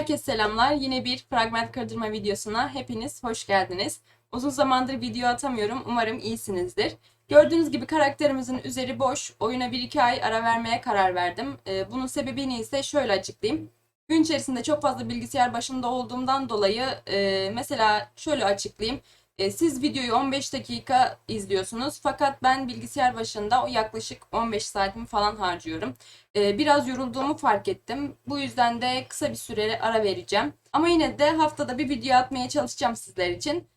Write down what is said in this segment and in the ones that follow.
Herkese selamlar. Yine bir fragment kırdırma videosuna hepiniz hoş geldiniz. Uzun zamandır video atamıyorum. Umarım iyisinizdir. Gördüğünüz gibi karakterimizin üzeri boş. Oyuna 1-2 ay ara vermeye karar verdim. Ee, bunun sebebini ise şöyle açıklayayım. Gün içerisinde çok fazla bilgisayar başında olduğumdan dolayı e, mesela şöyle açıklayayım. E, siz videoyu 15 dakika izliyorsunuz fakat ben bilgisayar başında yaklaşık 15 saatimi falan harcıyorum. E, biraz yorulduğumu fark ettim. Bu yüzden de kısa bir süre ara vereceğim. Ama yine de haftada bir video atmaya çalışacağım sizler için.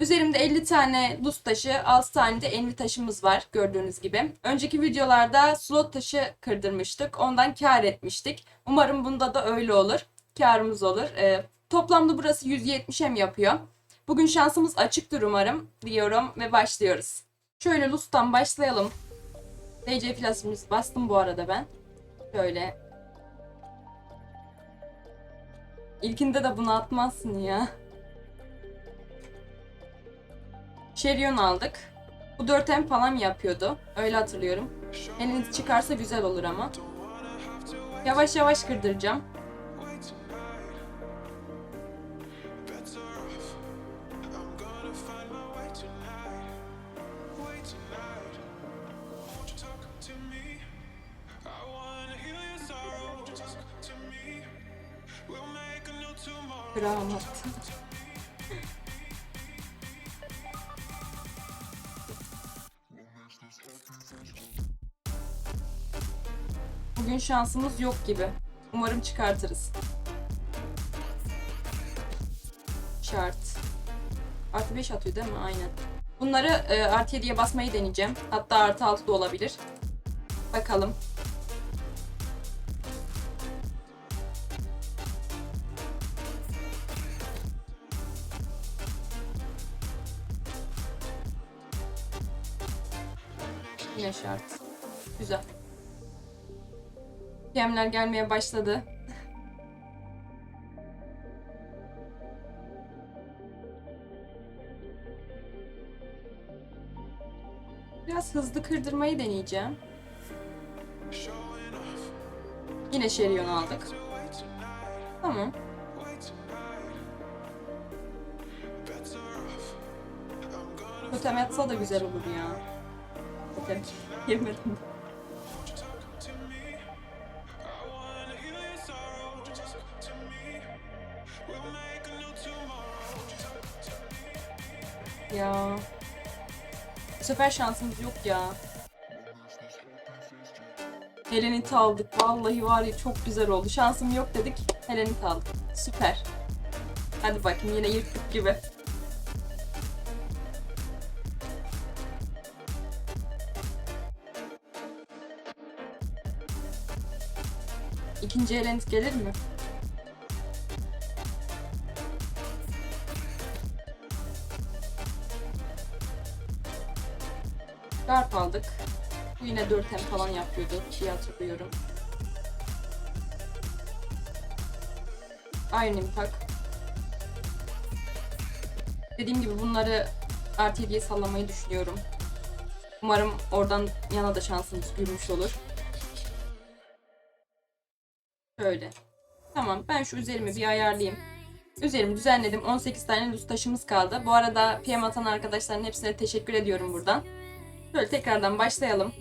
Üzerimde 50 tane buz taşı, 6 tane de envi taşımız var gördüğünüz gibi. Önceki videolarda slot taşı kırdırmıştık. Ondan kar etmiştik. Umarım bunda da öyle olur. Karımız olur. E, toplamda burası 170'e yapıyor? Bugün şansımız açıktır umarım diyorum ve başlıyoruz. Şöyle Lus'tan başlayalım. DC flasımızı bastım bu arada ben. Şöyle. İlkinde de bunu atmazsın ya. Şerion aldık. Bu 4 M falan yapıyordu. Öyle hatırlıyorum. Eliniz çıkarsa güzel olur ama. Yavaş yavaş kırdıracağım. Kıramat. Bugün şansımız yok gibi. Umarım çıkartırız. Şart. Artı 5 atıyor değil mi? Aynen. Bunları e, artı 7'ye basmayı deneyeceğim. Hatta artı 6 da olabilir. Bakalım. Yine şart. Güzel. PM'ler gelmeye başladı. Biraz hızlı kırdırmayı deneyeceğim. Yine Şerion aldık. Tamam. Totem yatsa da güzel olur ya. Yemedim. Ya. Bu sefer şansımız yok ya. Helenit aldık. Vallahi var ya çok güzel oldu. Şansım yok dedik. Helenit aldık. Süper. Hadi bakayım yine yırttık gibi. İkinci Helenit gelir mi? Garp aldık. Bu yine 4 hem falan yapıyordu diye hatırlıyorum. Iron Impact. Dediğim gibi bunları artı 7'ye sallamayı düşünüyorum. Umarım oradan yana da şansımız gülmüş olur. Şöyle. Tamam ben şu üzerimi bir ayarlayayım. Üzerimi düzenledim. 18 tane lüz taşımız kaldı. Bu arada PM atan arkadaşların hepsine teşekkür ediyorum buradan. Şöyle tekrardan başlayalım.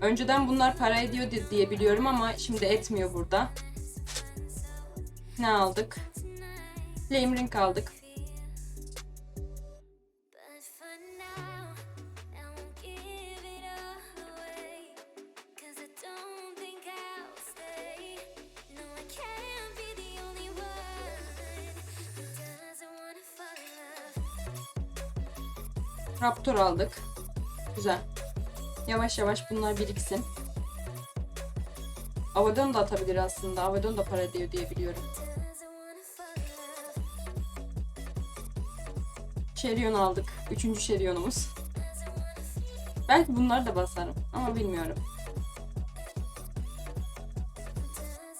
Önceden bunlar para ediyor di- diye biliyorum ama şimdi etmiyor burada. Ne aldık? Flame Ring aldık. Raptor aldık. Güzel. Yavaş yavaş bunlar biriksin. Avadon da atabilir aslında. Avadon da para ediyor diye biliyorum. Şerion aldık. Üçüncü Şerion'umuz. Belki bunları da basarım ama bilmiyorum.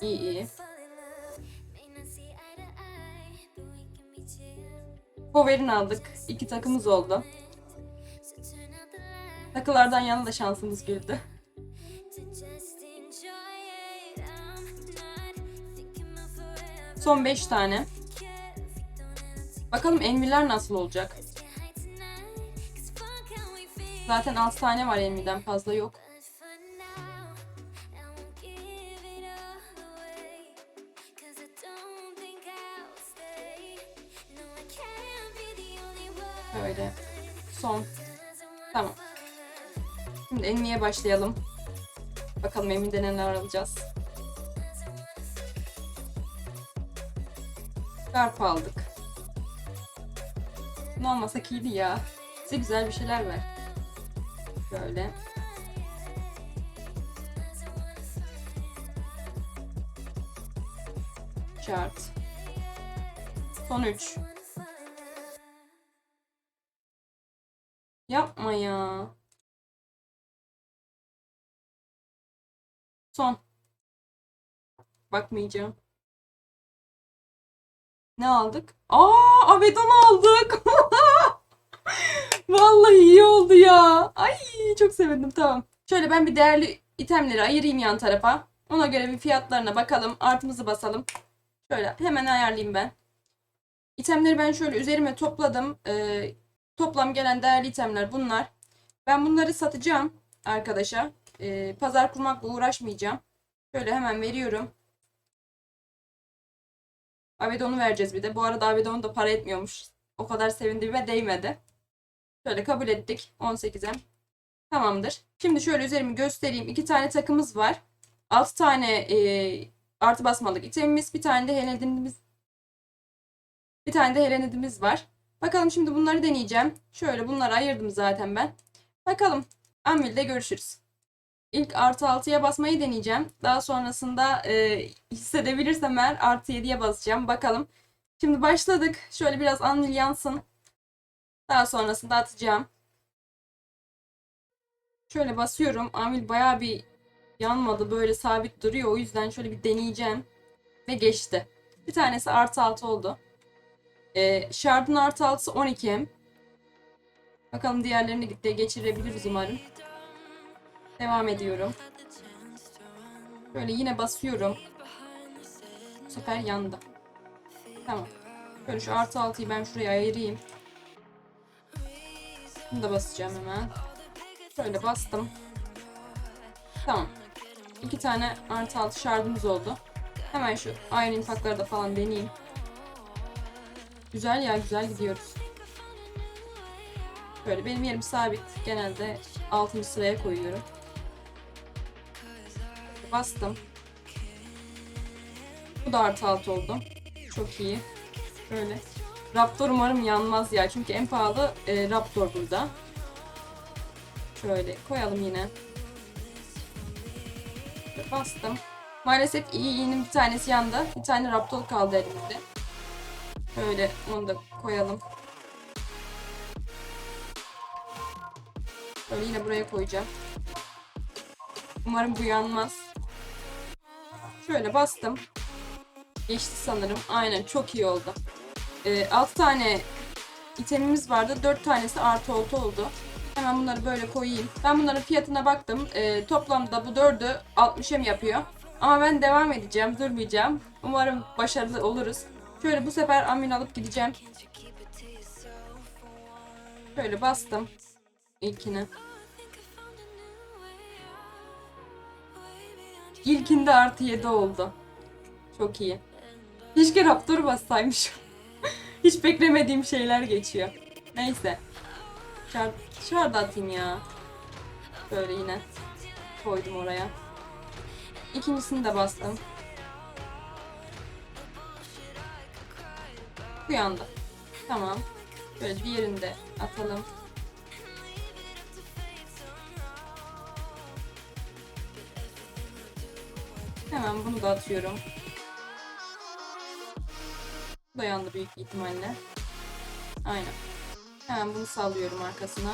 İyi iyi. Power'in aldık. İki takımız oldu. Takılardan yana da şansımız güldü. Son 5 tane. Bakalım enviler nasıl olacak? Zaten 6 tane var enviden fazla yok. Şimdi enviye başlayalım. Bakalım Emin'de neler alacağız. Garp aldık. Ne olmasak iyiydi ya. Size güzel bir şeyler ver. Böyle. Chart. Son 3. Yapma ya. Son. Bakmayacağım. Ne aldık? Aa, Avedon aldık. Vallahi iyi oldu ya. Ay çok sevindim tamam. Şöyle ben bir değerli itemleri ayırayım yan tarafa. Ona göre bir fiyatlarına bakalım. Artımızı basalım. Şöyle hemen ayarlayayım ben. İtemleri ben şöyle üzerime topladım. Ee, toplam gelen değerli itemler bunlar. Ben bunları satacağım arkadaşa. Ee, pazar kurmakla uğraşmayacağım. Şöyle hemen veriyorum. Avedon'u vereceğiz bir de. Bu arada Avedon da para etmiyormuş. O kadar sevindiğime değmedi. Şöyle kabul ettik. 18'e. Tamamdır. Şimdi şöyle üzerimi göstereyim. İki tane takımız var. 6 tane e, artı basmalık itemimiz. Bir tane de helenidimiz. Bir tane de helenidimiz var. Bakalım şimdi bunları deneyeceğim. Şöyle bunları ayırdım zaten ben. Bakalım. Anvil'de görüşürüz. İlk artı 6'ya basmayı deneyeceğim. Daha sonrasında e, hissedebilirsem eğer artı 7'ye basacağım. Bakalım. Şimdi başladık. Şöyle biraz Anvil yansın. Daha sonrasında atacağım. Şöyle basıyorum. Anvil bayağı bir yanmadı. Böyle sabit duruyor. O yüzden şöyle bir deneyeceğim. Ve geçti. Bir tanesi artı 6 oldu. E, Shard'ın artı 6'sı 12M. Bakalım diğerlerini de geçirebiliriz umarım. Devam ediyorum. Böyle yine basıyorum. Bu sefer yandı. Tamam. Böyle şu artı 6'yı ben şuraya ayırayım. Bunu da basacağım hemen. Şöyle bastım. Tamam. İki tane artı 6 şardımız oldu. Hemen şu Iron Impact'ları da falan deneyeyim. Güzel ya güzel gidiyoruz. Böyle benim yerim sabit. Genelde 6. sıraya koyuyorum. Bastım. Bu da artı 6 oldu. Çok iyi. Böyle. Raptor umarım yanmaz ya. Çünkü en pahalı e, Raptor burada. Şöyle koyalım yine. Bastım. Maalesef iyi iyinin bir tanesi yandı. Bir tane Raptor kaldı elimizde. Şöyle onu da koyalım. Şöyle yine buraya koyacağım. Umarım bu yanmaz. Şöyle bastım. Geçti sanırım. Aynen çok iyi oldu. Ee, 6 tane itemimiz vardı. 4 tanesi artı oltu oldu. Hemen bunları böyle koyayım. Ben bunların fiyatına baktım. Ee, toplamda bu 4'ü 60'a yapıyor? Ama ben devam edeceğim. Durmayacağım. Umarım başarılı oluruz. Şöyle bu sefer amin alıp gideceğim. Şöyle bastım. İlkini. İlkinde artı 7 oldu. Çok iyi. Keşke Raptor bassaymışım. Hiç beklemediğim şeyler geçiyor. Neyse. Şar, atayım ya. Böyle yine. Koydum oraya. İkincisini de bastım. Uyandı. Tamam. Böyle diğerini de atalım. Hemen bunu da atıyorum. Bu büyük ihtimalle. Aynen. Hemen bunu sallıyorum arkasına.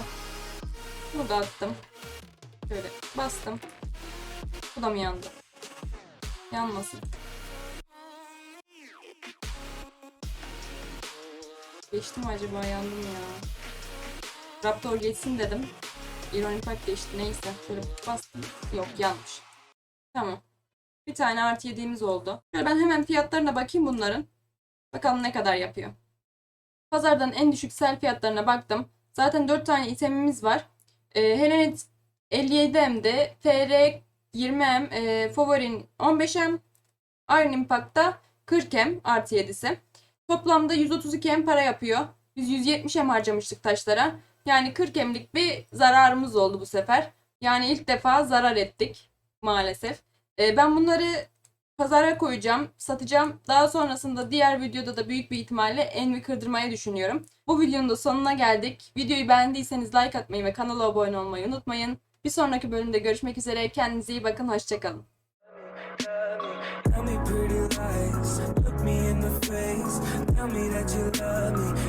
Bunu da attım. Şöyle bastım. Bu da mı yandı? Yanmasın. Geçti mi acaba yandım ya. Raptor geçsin dedim. Iron Impact geçti neyse. Şöyle bastım. Yok yanmış. Tamam. Bir tane artı 7'miz oldu. Şöyle ben hemen fiyatlarına bakayım bunların. Bakalım ne kadar yapıyor. Pazardan en düşük sel fiyatlarına baktım. Zaten 4 tane itemimiz var. E, Helenet 57M'de, FR 20M, e, Favorin 15M, Iron Impact'ta 40M artı 7'si. Toplamda 132M para yapıyor. Biz 170M harcamıştık taşlara. Yani 40M'lik bir zararımız oldu bu sefer. Yani ilk defa zarar ettik maalesef. E, ben bunları pazara koyacağım, satacağım. Daha sonrasında diğer videoda da büyük bir ihtimalle envi kırdırmayı düşünüyorum. Bu videonun da sonuna geldik. Videoyu beğendiyseniz like atmayı ve kanala abone olmayı unutmayın. Bir sonraki bölümde görüşmek üzere. Kendinize iyi bakın. Hoşçakalın. Tell me that you love me.